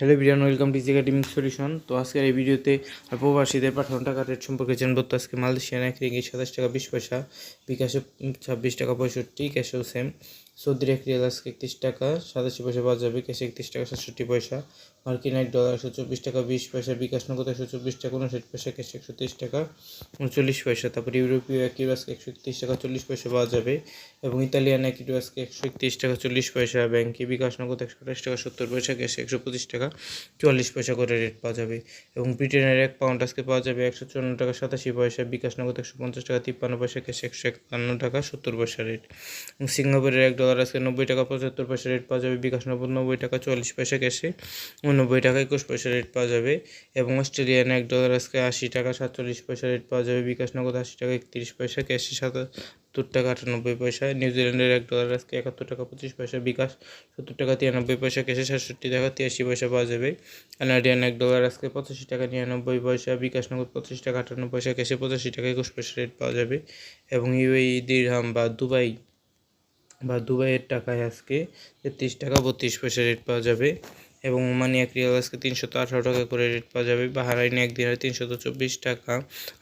Hello বিরিয়ান welcome to academic solution তো আজকের এই ভিডিওতে প্রবাসীদের পাঠানো টাকা রেট সম্পর্কে জানব। তো আজকে মালয়েশিয়ান এক রিঙ্গি সাতাশ টাকা বিশ পয়সা, বিকাশে ছাব্বিশ টাকা পঁয়ষট্টি ক্যাশেও সেম এক রিয়াল আজকে একত্রিশ টাকা, সাতাশি পয়সা যাবে ক্যাশে একত্রিশ টাকা, সাতষট্টি পয়সা। মার্কিন এক ডলার একশো চব্বিশ টাকা, বিশ পয়সা বিকাশ নগদ একশো চব্বিশ টাকা, উনষাট পয়সা ক্যাশে একশো তিরিশ টাকা, উনচল্লিশ পয়সা। তারপর ইউরোপীয় এক ইউরো আজকে একশো একত্রিশ টাকা, চল্লিশ পয়সা পাওয়া যাবে এবং ইতালিয়ান এক আজকে একশো একত্রিশ টাকা, চল্লিশ পয়সা ব্যাংকে বিকাশ নগদ একশো আঠাশ টাকা, সত্তর পয়সা ক্যাশে একশো পঁচিশ টাকা, চুয়াল্লিশ পয়সা করে রেট পাওয়া যাবে। এবং ব্রিটেনের এক পাউন্ড আজকে পাওয়া যাবে একশো চুয়ান্ন টাকা, সাতাশি পয়সা বিকাশ নগদ একশো পঞ্চাশ টাকা, তিপ্পান্ন পয়সা ক্যাশে একশো একান্ন টাকা, সত্তর পয়সা রেট। এবং সিঙ্গাপুরের এক ডলার আজকে নব্বই টাকা পঁচাত্তর পয়সা রেট পাওয়া যাবে, বিকাশ নগদ নব্বই টাকা চল্লিশ পয়সা ক্যাশে উনব্বই টাকা একুশ পয়সা রেট পাওয়া যাবে এবং অস্ট্রেলিয়ান এক ডলার আজকে আশি টাকা সাতচল্লিশ পয়সা রেট পাওয়া যাবে, বিকাশ নগদ আশি টাকা একত্রিশ পয়সা ক্যাশে সাতাত্তর টাকা আটানব্বই পয়সা নিউজিল্যান্ডের এক ডলার আজকে একাত্তর টাকা পঁচিশ পয়সা, বিকাশ সত্তর টাকা তিরানব্বই পয়সা ক্যাশে সাতষট্টি টাকা তিরাশি পয়সা পাওয়া যাবে, কানাডিয়ান এক ডলার আজকে পঁচাশি টাকা নিরানব্বই পয়সা, বিকাশ নগদ পঁচিশ টাকা আটান্ন পয়সা ক্যাশে পঁচাশি টাকা একুশ পয়সা রেট পাওয়া যাবে এবং ইউএই দিরহাম বা দুবাই বা দুবাইয়ের টাকায় আজকে তেত্রিশ টাকা বত্রিশ পয়সা রেট পাওয়া যাবে এবং ওমানি এক রিয়াল আজকে তিনশত আঠারো টাকা করে রেট পাওয়া যাবে। বা হারাইনে এক তিনশত চব্বিশ টাকা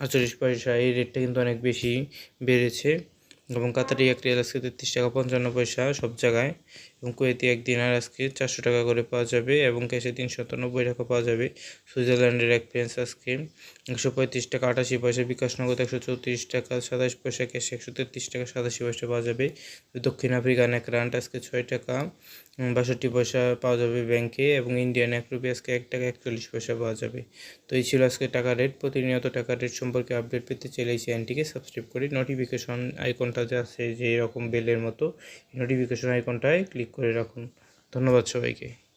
আটচল্লিশ পয়সা, এই রেটটা কিন্তু অনেক বেশি বেড়েছে। এবং কাতারি এক রিয়াল আজকে তেত্রিশ টাকা, পঞ্চান্ন পয়সা সব জায়গায়। এবং কুয়েতি এক দিনার আজকে চারশো টাকা করে পাওয়া যাবে এবং ক্যাশে তিনশত নব্বই টাকা পাওয়া যাবে। সুইজারল্যান্ডের এক পেন্স আজকে একশো পঁয়ত্রিশ টাকা, আটাশি পয়সা, বিকাশ নগদ একশো চৌত্রিশ টাকা, সাতাশ পয়সা, ক্যাশে একশো তেত্রিশ টাকা, সাতাশি পয়সা পাওয়া যাবে। দক্ষিণ আফ্রিকান এক রান্ট আজকে ছয় টাকা বাষট্টি পয়সা পাওয়া যাবে ব্যাংকে এবং ইন্ডিয়ান এক রুপি আজকে এক টাকা একচল্লিশ পয়সা পাওয়া যাবে। তো এই ছিল আজকে টাকা রেট প্রতিনিয়ত টাকা রেট সম্পর্কে আপডেট পেতে চাইলে এই চ্যানেলটিকে সাবস্ক্রাইব করি নোটিফিকেশন আইকনটা যে আছে যে এরকম বেলের মতো নোটিফিকেশন আইকনটায় ক্লিক করে রাখুন। ধন্যবাদ সবাইকে।